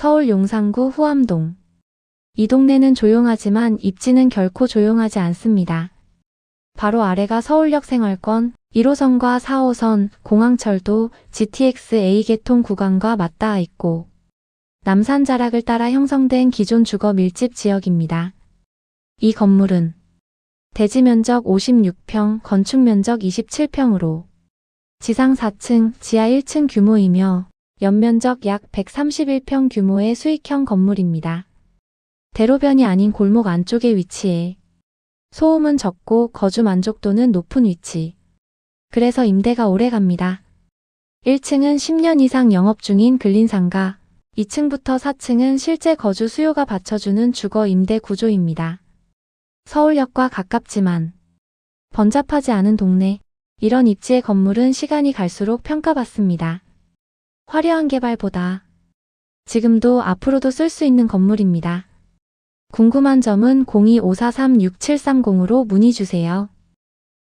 서울 용산구 후암동. 이 동네는 조용하지만 입지는 결코 조용하지 않습니다. 바로 아래가 서울역 생활권, 1호선과 4호선, 공항철도, GTX A계통 구간과 맞닿아 있고, 남산 자락을 따라 형성된 기존 주거 밀집 지역입니다. 이 건물은 대지 면적 56평, 건축 면적 27평으로 지상 4층, 지하 1층 규모이며 연면적 약 131평 규모의 수익형 건물입니다. 대로변이 아닌 골목 안쪽에 위치해 소음은 적고 거주 만족도는 높은 위치. 그래서 임대가 오래 갑니다. 1층은 10년 이상 영업 중인 근린상가, 2층부터 4층은 실제 거주 수요가 받쳐주는 주거 임대 구조입니다. 서울역과 가깝지만 번잡하지 않은 동네, 이런 입지의 건물은 시간이 갈수록 평가받습니다. 화려한 개발보다 지금도 앞으로도 쓸 수 있는 건물입니다. 궁금한 점은 02-543-6730으로 문의 주세요.